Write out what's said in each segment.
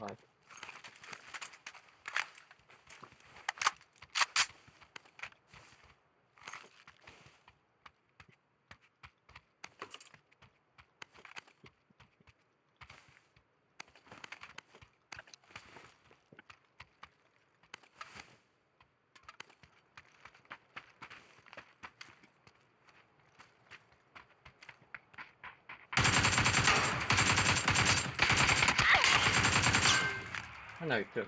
type 아, 있죠.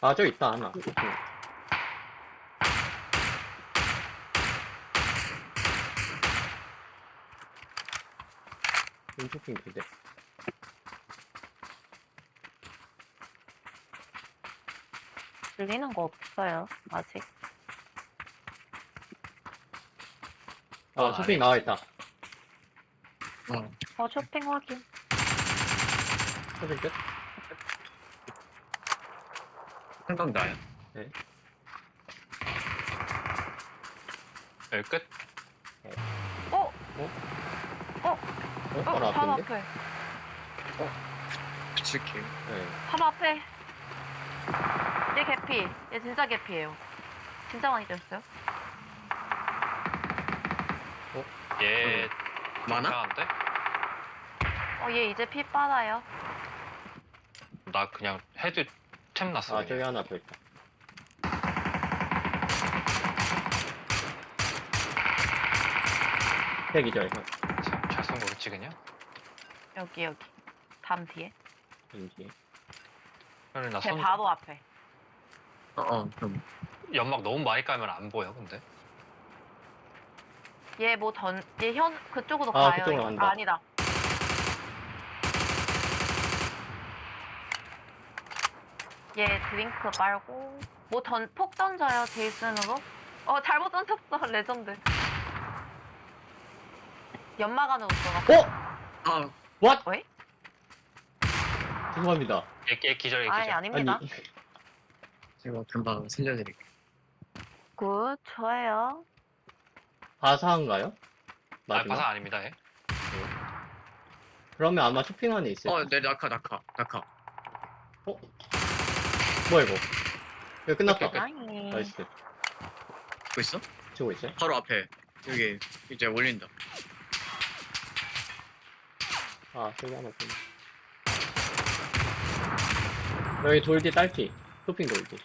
아, 저 있다, 하나. 두 대. 들리는 거 없어요, 아직. 아, 쇼핑 나와 있다. 어, 어, 쇼핑 확인. 쇼핑 끝? 생각 나요? 네, 끝. 어? 어, 어, 바로 바로 앞인데? 앞에. 붙일게요. 네. 바로 앞에. 얘 개피. 얘 진짜 개피예요. 진짜 많이 때렸어요. 얘 많아? 이상한데? 어, 얘 이제 피 빨아요. 나 그냥 헤드 템 났어. 아, 저기 그냥. 하나 더 있다. 핵이죠, 형. 참, 잘쏜 거겠지 그냥? 여기, 여기. 담 뒤에. 왠지. 그래 나제 손, 바로 앞에. 어, 어, 그럼. 연막 너무 많이 까면 안 보여 근데. 얘 뭐 던, 얘 현, 그쪽으로 아, 가요. 그쪽으로 이거. 간다. 아, 아니다. 얘 드링크 빨고. 뭐 던, 폭 던져요, 제이슨으로. 어, 잘못 던졌어, 레전드. 안으로 들어가. 어? 아, What? 왜? 죄송합니다. 얘, 얘 기절 얘 아니, 기절. 아닙니다. 아니, 제가 금방 살려드릴게요. 굿, 좋아요. 바사인가요? 아 마지막? 바사 아닙니다 얘. 그러면 아마 쇼핑 안에 있을 어, 네, 낙하, 낙하, 낙하. 어? 뭐야, 이거? 이거 끝났다. 끝, 끝. 아니. 나이스. 보고 있어? 치고 있어요? 바로 앞에. 여기, 이제 올린다. 아, 저기 하나 있네. 여기 돌기 딸피. 쇼핑 돌기.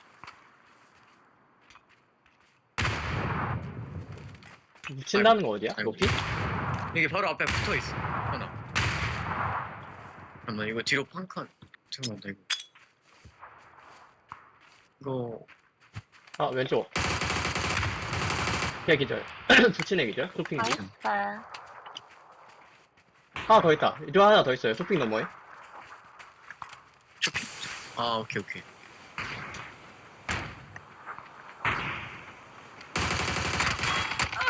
묻힌다는 거 어디야? 아이고. 높이? 여기 바로 앞에 붙어 있어. 하나. 잠깐만, 이거 뒤로 한 칸. 잠깐만, 나 이거. 이거, 아, 왼쪽. 걔 기절. 애 기절? 쇼핑 뒤. 나이스. 하나 더 있다. 이쪽 하나 더 있어요. 쇼핑 너머에. 쇼핑. 아, 오케이, 오케이.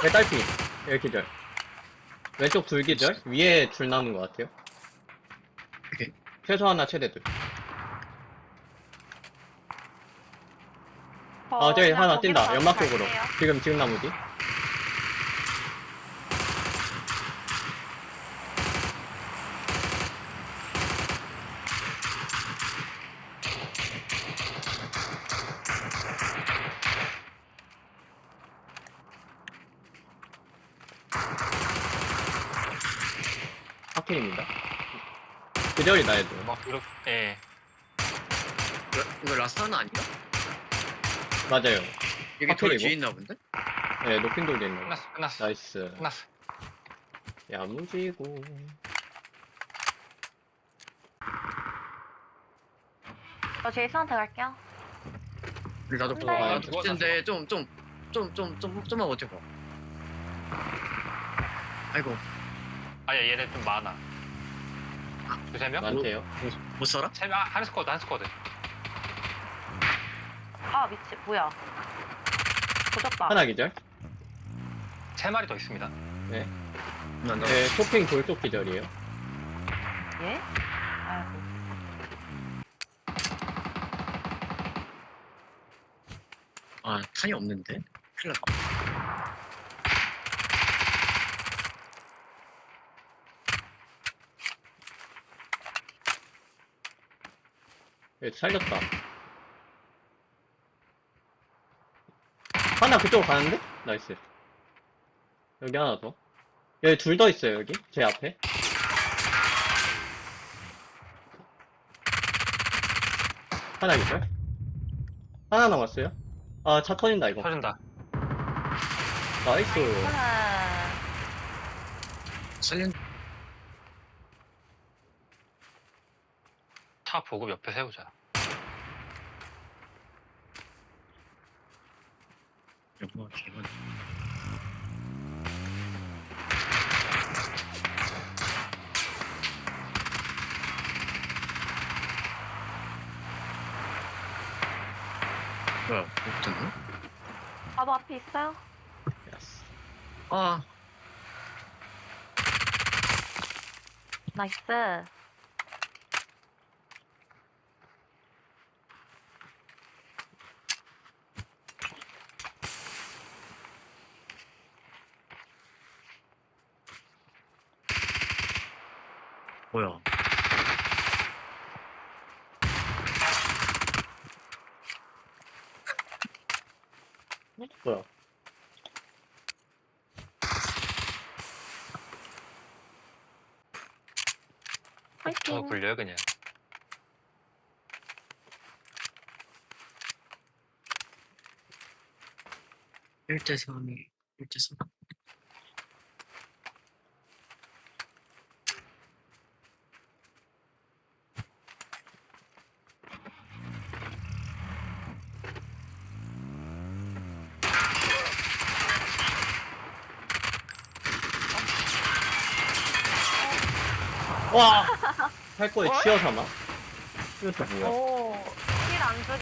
얘 딸피. 얘 기절. 왼쪽 둘 기절. 위에 줄 남은 것 같아요. 오케이. 최소 하나 최대 둘. 아, 어, 저기 그냥 하나 거기로 뛴다. 연막 쪽으로. 갈게요. 지금, 지금 나무 뒤. 하킨입니다. 기절이다, 얘들. 막 이렇게 예. 이거, 이거 라스트 하나 아닌가? 맞아요. 여기 돌? 뒤에 있나 본데? 네, 높인 돌도 있는 거. 끝났어 끝났어 나이스. 끝났어. 야무지고. 저 제이슨한테 갈게요. 우리 나도 보고 아, 아, 누가 근데 좀, 좀, 좀, 좀, 좀, 좀만 버텨봐. 아이고, 아야 얘네 좀 많아. 두세 명? 많대요. 못 살아? 세 명? 아, 한 스쿼드 한 스쿼드. 아 미치 뭐야 조졌다 하나 기절. 세 마리 더 있습니다. 네. 난 네, 네. 네 쇼핑 돌쪽 기절이에요. 예? 아이고 아, 탄이 없는데? 큰일 났다. 예, 살렸다. 하나 그쪽으로 가는데? 나이스. 여기 하나 더. 여기 둘 더 있어요, 여기. 제 앞에. 하나 있어요? 하나 남았어요? 아, 차 터진다, 이거. 터진다. 나이스. 살린 차 보급 옆에 세우자. 여보가 개만 뭐야 못 듣나? 바로 앞에 있어요? 예스. 아 나이스. 뭐야 뭐야? 저 화이팅. 굴려요 그냥. 일대 3이 1대 3 와! 할 거에 어? 치여 삼아? 이것도 뭐야? 오, 힐안 주.